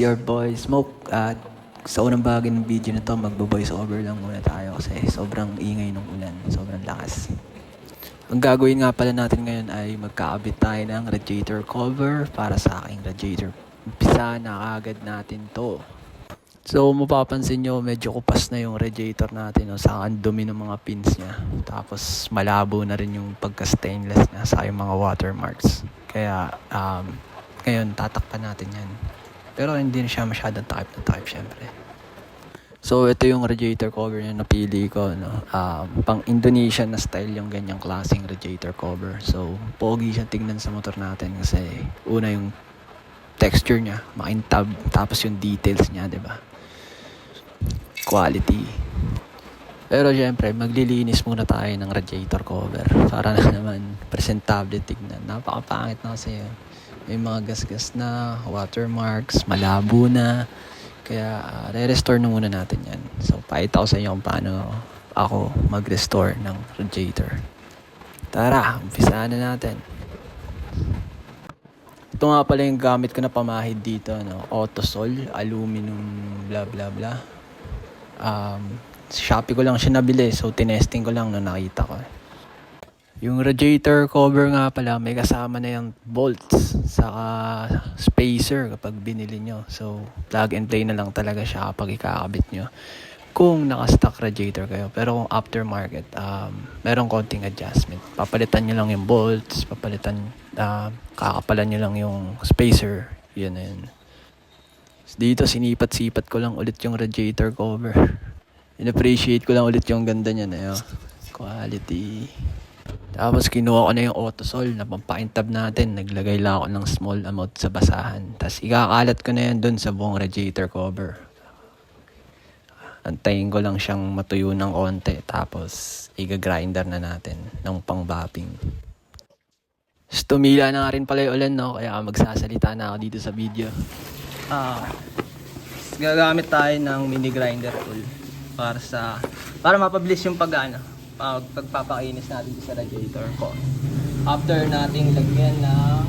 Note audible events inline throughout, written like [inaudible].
Your boy Smoke at sa unang bahagi ng video na to, magbo-voice over lang muna tayo kasi sobrang ingay ng ulan, sobrang lakas. Ang gagawin nga pala natin ngayon ay magkaabit tayo ng radiator cover para sa aking radiator. Umpisa na agad natin to. So, mapapansin nyo, medyo kupas na yung radiator natin. No? Saka ang dumi ng mga pins niya. Tapos, malabo na rin yung pagka-stainless niya sa yung mga watermarks. Kaya, um, ngayon, tatakpan natin yan. Pero hindi na siya masyadong takip na takip, syempre. So, ito yung radiator cover na napili ko. No? Um, pang Indonesian na style yung ganyang klaseng radiator cover. So, pogi siya tingnan sa motor natin kasi una yung texture niya, makintab, tapos yung details niya, 'di ba? Quality. Pero syempre, maglilinis muna tayo ng radiator cover para na [laughs] naman presentable tignan. Napakapangit na kasi yun. May mga gasgas na, watermarks, malabo na. Kaya uh, re-restore na muna natin yan. So, pakita ko sa inyo kung paano ako mag-restore ng radiator. Tara, umpisahan na natin. Ito nga pala yung gamit ko na pamahid dito, no? Autosol, aluminum, bla bla bla. Um, Shopee ko lang siya nabili, so tinesting ko lang no nakita ko. Yung radiator cover nga pala, may kasama na yung bolts, saka spacer kapag binili nyo. So, plug and play na lang talaga siya kapag ikakabit nyo. Kung naka-stock radiator kayo. Pero kung aftermarket, um, merong konting adjustment. Papalitan nyo lang yung bolts, papalitan, uh, kakapalan nyo lang yung spacer. Yun na yun. Dito, sinipat-sipat ko lang ulit yung radiator cover. [laughs] In-appreciate ko lang ulit yung ganda niya na yun. Quality. Tapos kinuha ko na yung autosol na pampakintab natin. Naglagay lang ako ng small amount sa basahan. Tapos ikakalat ko na yan dun sa buong radiator cover. Antayin ko lang siyang matuyo ng konti. Tapos iga-grinder na natin ng pang-bapping. Tapos tumila na nga rin pala yung ulan, no? Kaya magsasalita na ako dito sa video. Ah, gagamit tayo ng mini grinder tool para sa para mapabilis yung pag ano, pag pagpapakainis natin sa radiator ko. After nating lagyan ng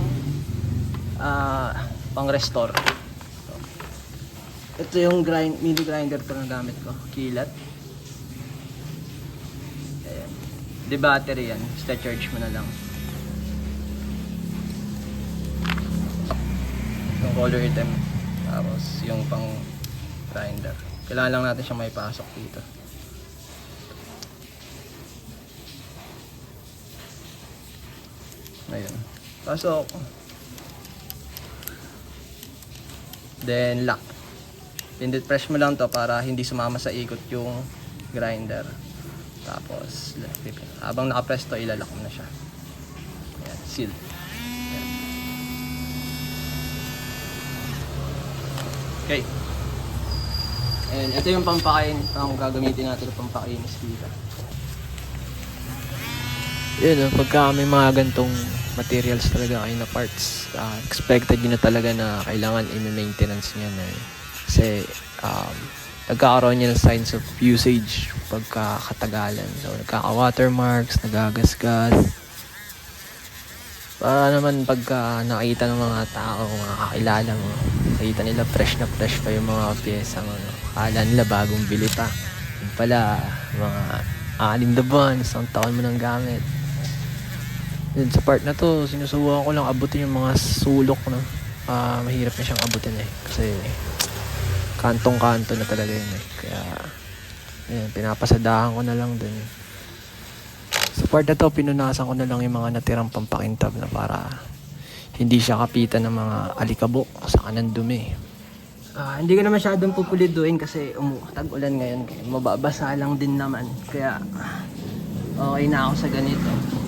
ah pang-restore. So, ito yung grind, mini grinder ko na gamit ko, kilat. Ayan. Di battery yan, basta charge mo na lang. Yung color item. Tapos yung pang grinder. Kailangan lang natin siyang may pasok dito. Pasok. Then lock. Pindot press mo lang to para hindi sumama sa ikot yung grinder. Tapos, habang nakapress to, ilalak mo na siya. Ayan, seal. Okay. And ito yung pampakain, ang gagamitin natin ng pampakainis dito. Yun, oh, pagka may mga gantong materials talaga kayo na parts, ah, expected yun na talaga na kailangan i-maintenance niya na eh. Kasi, um, nagkakaroon niya ng signs of usage pagka katagalan. So, nagkaka-watermarks, nagagasgas. Para naman pagka nakita ng mga tao, mga kakilala mo, nakita nila fresh na fresh pa yung mga pyesa mo. No? Akala nila bagong bili pa. Yung pala, mga anim na buwan, isang taon mo ng gamit. Yun, sa part na to, sinusubukan ko lang abutin yung mga sulok. No? Ah, mahirap na siyang abutin eh. Kasi kantong-kanto na talaga yun eh. Kaya, yun, pinapasadahan ko na lang dun. Sa part na to, pinunasan ko na lang yung mga natirang pampakintab na para hindi siya kapitan ng mga alikabok sa kanang dumi. Ah, hindi ko na masyadong pupuliduin kasi umutag ulan ngayon. Kaya mababasa lang din naman. Kaya okay na ako sa ganito.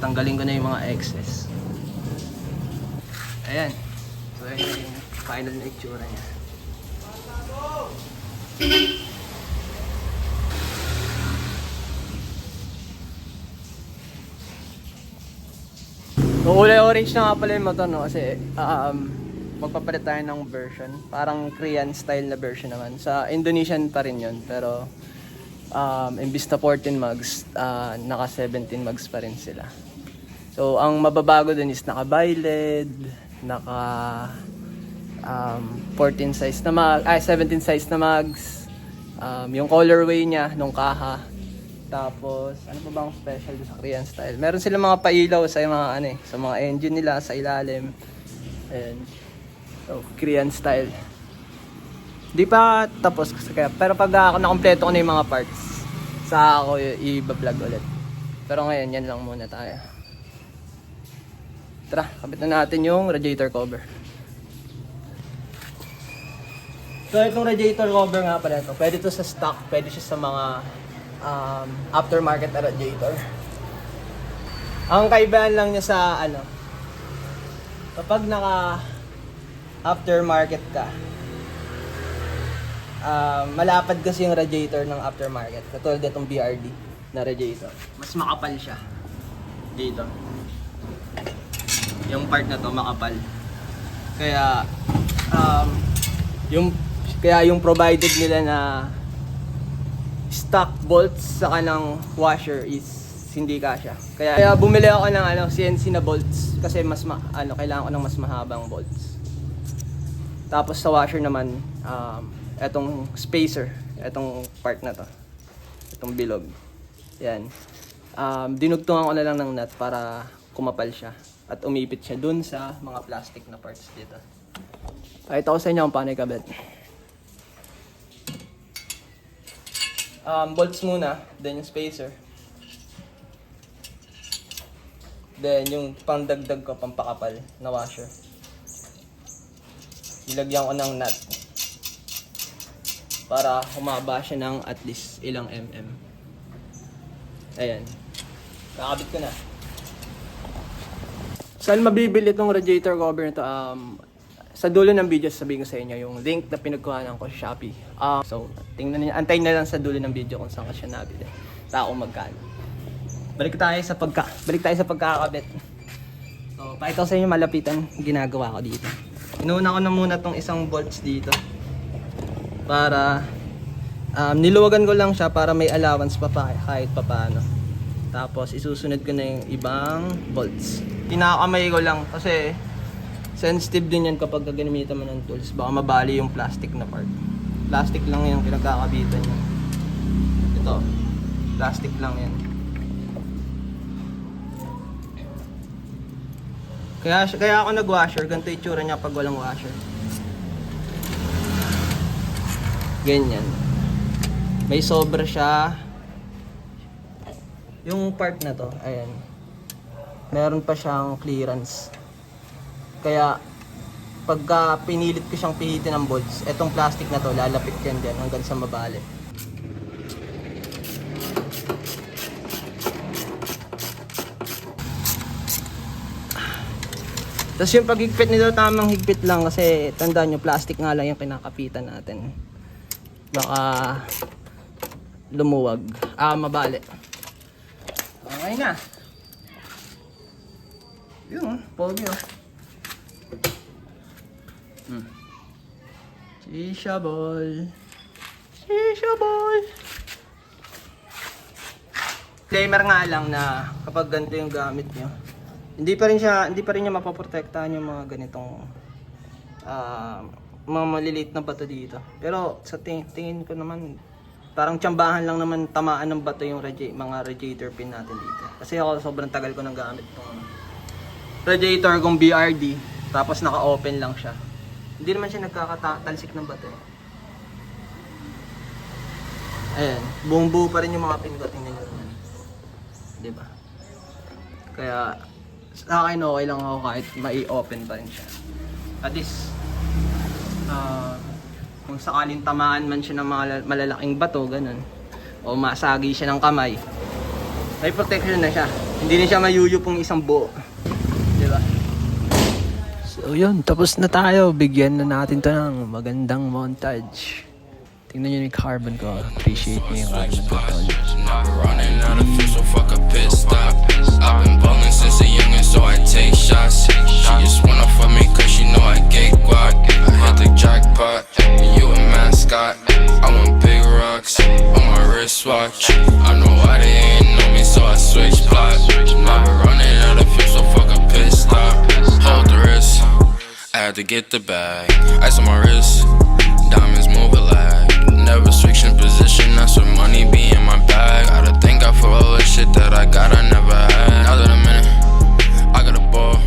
Tanggalin ko na yung mga excess. Ayan. So, ayan yung final na itsura niya. Yung kulay orange na nga pala yung motor, no? Kasi, um, magpapalit tayo ng version. Parang Korean style na version naman. Sa Indonesian pa rin yun. Pero, um, imbis na 14 mugs, ah, naka 17 mugs pa rin sila. So, ang mababago dun is naka-biled, naka um, 14 size na mag, ay 17 size na mags. Um, yung colorway niya nung kaha. Tapos, ano pa bang special sa Korean style? Meron silang mga pailaw sa mga ano eh, sa mga engine nila sa ilalim. Ayan. So, Korean style. Di pa tapos kasi kaya pero pag ako nakompleto ko na yung mga parts, sa ako i-vlog ulit. Pero ngayon, yan lang muna tayo. Tara, kapit na natin yung radiator cover. So itong radiator cover nga pala ito, pwede to sa stock, pwede siya sa mga um, aftermarket na radiator. Ang kaibahan lang niya sa ano, kapag naka aftermarket ka, um, malapad kasi yung radiator ng aftermarket, katulad itong BRD na radiator. Mas makapal siya dito. Yung part na to makapal. Kaya um, yung kaya yung provided nila na stock bolts sa kanang washer is hindi kasya. Kaya, kaya bumili ako ng ano CNC na bolts kasi mas ma, ano kailangan ko ng mas mahabang bolts. Tapos sa washer naman um, etong spacer, etong part na to. Itong bilog. Yan. Um, dinugtungan ko na lang ng nut para kumapal siya at umipit siya dun sa mga plastic na parts dito. Pakita ko sa inyo kung paano ikabit. Um, bolts muna, then yung spacer. Then yung pangdagdag ko, pampakapal na washer. Nilagyan ko ng nut. Para humaba siya ng at least ilang mm. Ayan. Kakabit ko na. Saan mabibili itong radiator cover nito? Um, sa dulo ng video sabihin ko sa inyo yung link na pinagkuhanan ko sa Shopee. Um, so, tingnan niyo, antayin na lang sa dulo ng video kung saan ko siya nabili. Kung magkano. Balik tayo sa pagka balik tayo sa pagkakabit. So, pakita ko sa inyo malapitan ginagawa ko dito. Inuna ko na muna tong isang bolts dito. Para um, niluwagan ko lang siya para may allowance pa pa kahit pa paano. Tapos isusunod ko na yung ibang bolts. Kinakamay ko lang kasi sensitive din yan kapag gagamitan mo ng tools. Baka mabali yung plastic na part. Plastic lang yung pinagkakabitan niya. Ito, plastic lang yan. Kaya, kaya ako nag-washer, ganito yung tsura niya pag walang washer. Ganyan. May sobra siya. Yung part na to, ayan. Meron pa siyang clearance. Kaya pagka pinilit ko siyang pihitin ng bolts, etong plastic na to lalapit yan dyan hanggang sa mabali. Tapos yung paghigpit nito tamang higpit lang kasi tandaan nyo plastic nga lang yung kinakapitan natin. Baka lumuwag. Ah, mabali. Okay na. Yun, pogi oh. Hmm. Shisha ball. Shisha ball. Disclaimer nga lang na kapag ganito yung gamit nyo, hindi pa rin siya, hindi pa rin niya mapoprotektahan yung mga ganitong ah mga maliliit na bato dito. Pero sa ting- tingin ko naman, parang tsambahan lang naman tamaan ng bato yung radi- mga radiator pin natin dito. Kasi ako sobrang tagal ko nang gamit itong radiator kong BRD, tapos naka-open lang siya. Hindi naman siya nagkakatalsik ng bato. Ayan, buong buo pa rin yung mga pin ko. Tingnan nyo naman. Diba? Kaya, sa akin okay lang ako kahit mai-open pa rin siya. At least, ah, kung sakaling tamaan man siya ng mga lal- malalaking bato, ganun, o masagi siya ng kamay, may protection na siya. Hindi na siya mayuyupong isang buo. So yun, tapos na tayo. Bigyan na natin to ng magandang montage. Tingnan nyo yung carbon ko. Appreciate nyo yung carbon ko. running out of fuel, so fuck a pit stop. I've been ballin' since a youngin', so I take shots. She just wanna fuck me cause she know I get guac. I hit the jackpot, you a mascot. I want big rocks on my wristwatch. I know why they ain't know me, so I switch get the bag. Ice on my wrist, diamonds move it like. Never switching position, that's what money be in my bag. Gotta thank God for all the shit that I got, I never had. Now that I'm in it, I got a ball,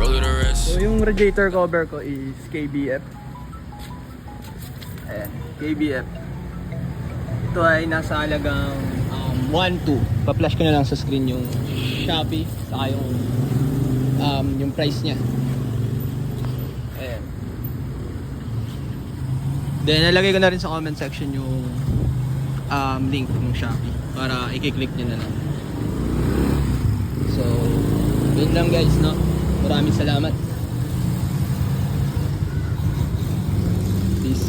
roll it the wrist. So yung radiator cover ko is KBF. Ayan, KBF. Ito ay nasa halagang um, 1.2. Pa-flash ko na lang sa screen yung Shopee saka yung um, yung price niya. Ayan. Then nalagay ko na rin sa comment section yung um, link ng Shopee para i-click nyo na lang. So, yun lang guys, no? Maraming salamat. Peace.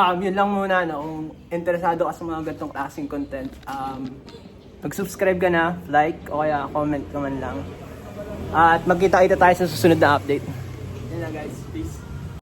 Um, yun lang muna, no? Kung interesado ka sa mga ganitong klaseng content, um, mag-subscribe ka na, like, o kaya comment ka man lang. At magkita-kita tayo sa susunod na update. Yun lang guys, peace.